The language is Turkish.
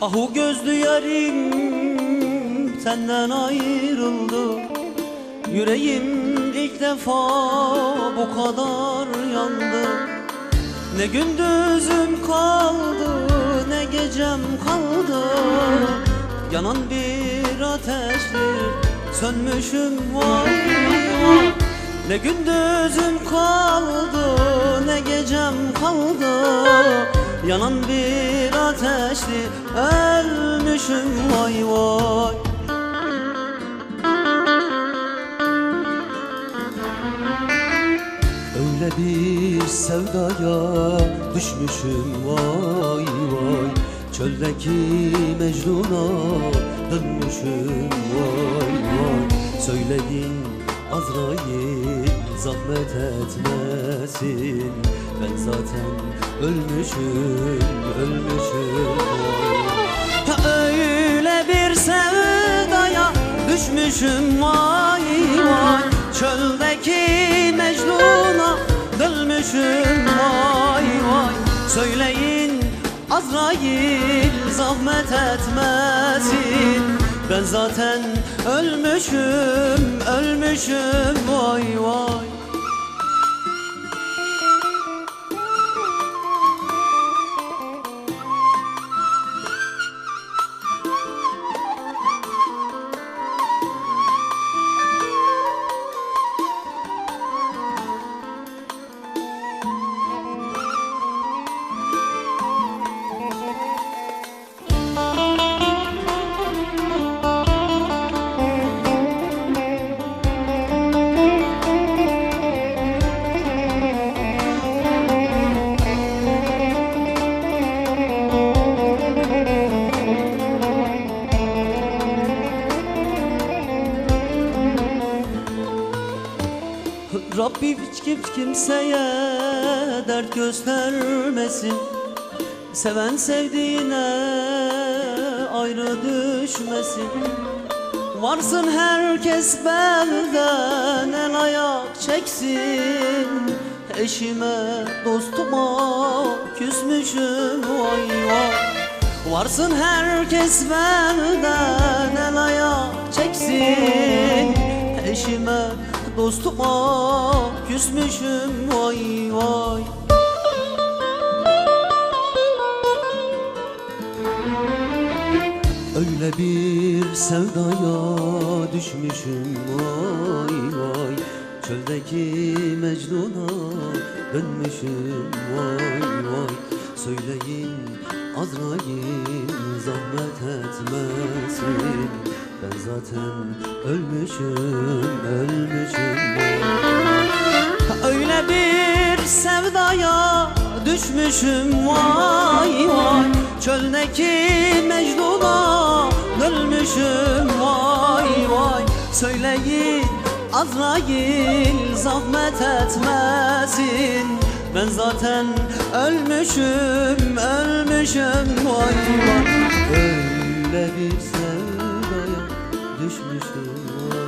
Ahu gözlü yarim senden ayrıldı. Yüreğim ilk defa bu kadar yandı. Ne gündüzüm kaldı ne gecem kaldı. Yanan bir ateştir sönmüşüm vay vay. Ne gündüzüm kaldı ne gecem kaldı Yanan bir ateşti ölmüşüm vay vay. Öyle bir sevdaya düşmüşüm vay vay. Çöldeki Mecnun'a dönmüşüm vay vay. Söyledin Azrail zahmet etmesin. Ben zaten ölmüşüm, ölmüşüm. Ha öyle bir sevdaya düşmüşüm vay vay. Çöldeki Mecnun'a dönmüşüm vay vay. Söyleyin Azrail zahmet etmesin. Ben zaten ölmüşüm, ölmüşüm vay vay Rabbim hiç kim kimseye dert göstermesin. Seven sevdiğine ayrı düşmesin. Varsın herkes benden el ayak çeksin. Eşime dostuma küsmüşüm vay vay. Varsın herkes benden el ayak çeksin. Eşime dostuma küsmüşüm vay vay Öyle bir sevdaya düşmüşüm vay vay Çöldeki Mecnun'a dönmüşüm vay vay Söyleyin Azrail zahmet etmesin Ben zaten ölmüşüm, ölmüşüm. Öyle bir sevdaya düşmüşüm vay vay. Çöldeki Mecnun'a dönmüşüm vay vay. Söyleyin Azrail zahmet etmesin. Ben zaten ölmüşüm, ölmüşüm vay vay. Öyle bir sevdaya düşmüşüm.